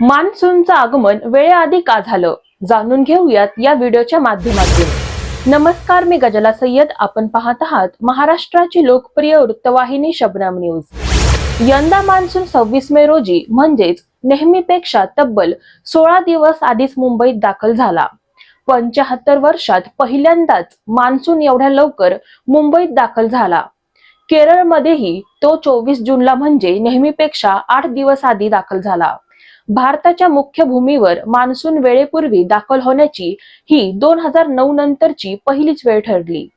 मान्सूनचं आगमन वेळेआधी का झालं? जाणून घेऊयात या व्हिडिओच्या माध्यमातून. नमस्कार मी गजला सय्यद. आपण पाहत आहात महाराष्ट्राची लोकप्रिय वृत्तवाहिनी शबनम न्यूज. यंदा मान्सून सव्वीस मे रोजी म्हणजेच नेहमीपेक्षा तब्बल सोळा दिवस आधीच मुंबईत दाखल झाला. पंचाहत्तर वर्षात पहिल्यांदाच मान्सून एवढ्या लवकर मुंबईत दाखल झाला. केरळमध्येही तो चोवीस जूनला म्हणजे नेहमीपेक्षा आठ दिवस आधी दाखल झाला. भारताच्या मुख्य भूमीवर मान्सून वेळेपूर्वी दाखल होण्याची ही दोन हजार नऊ नंतरची पहिलीच वेळ ठरली.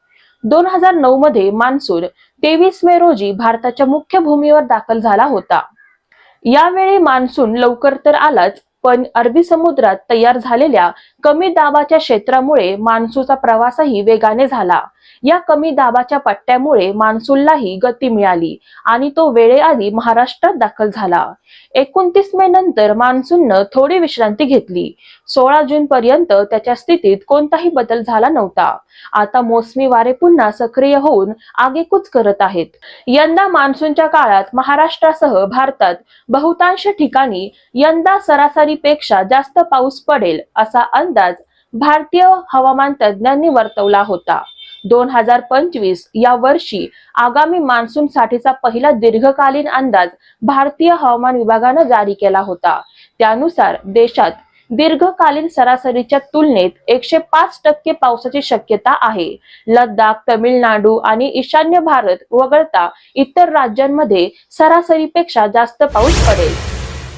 दोन हजार नऊ मध्ये मान्सून तेवीस मे रोजी भारताच्या मुख्य भूमीवर दाखल झाला होता. यावेळी मान्सून लवकर तर आलाच पण अरबी समुद्रात तयार झालेल्या कमी दाबाच्या क्षेत्रामुळे मान्सूनचा प्रवासही वेगाने झाला. या कमी दाबाच्या पट्ट्यामुळे मान्सूनलाही गती मिळाली आणि तो वेळेआधी महाराष्ट्रात दाखल झाला. एकोणतीस मे नंतर मान्सूननं थोडी विश्रांती घेतली. सोळा जून पर्यंत त्याच्या स्थितीत कोणताही बदल झाला नव्हता. आता मोसमी वारे पुन्हा सक्रिय होऊन आगेकूच करत आहेत. यंदा मान्सूनच्या काळात महाराष्ट्रासह भारतात बहुतांश ठिकाणी यंदा सरासरीपेक्षा जास्त पाऊस पडेल असा अंदाज भारतीय हवामान तज्ज्ञांनी वर्तवला होता. दोन हजार पंचवीस या वर्षी आगामी मान्सून साठीचा पहिला दीर्घकालीन अंदाज भारतीय हवामान विभागानं जारी केला होता. त्यानुसार देशात दीर्घकालीन सरासरीच्या तुलनेत एकशे पाच टक्के पावसाची शक्यता आहे. लद्दाख तमिळनाडू आणि ईशान्य भारत वगळता इतर राज्यांमध्ये सरासरीपेक्षा जास्त पाऊस पडेल.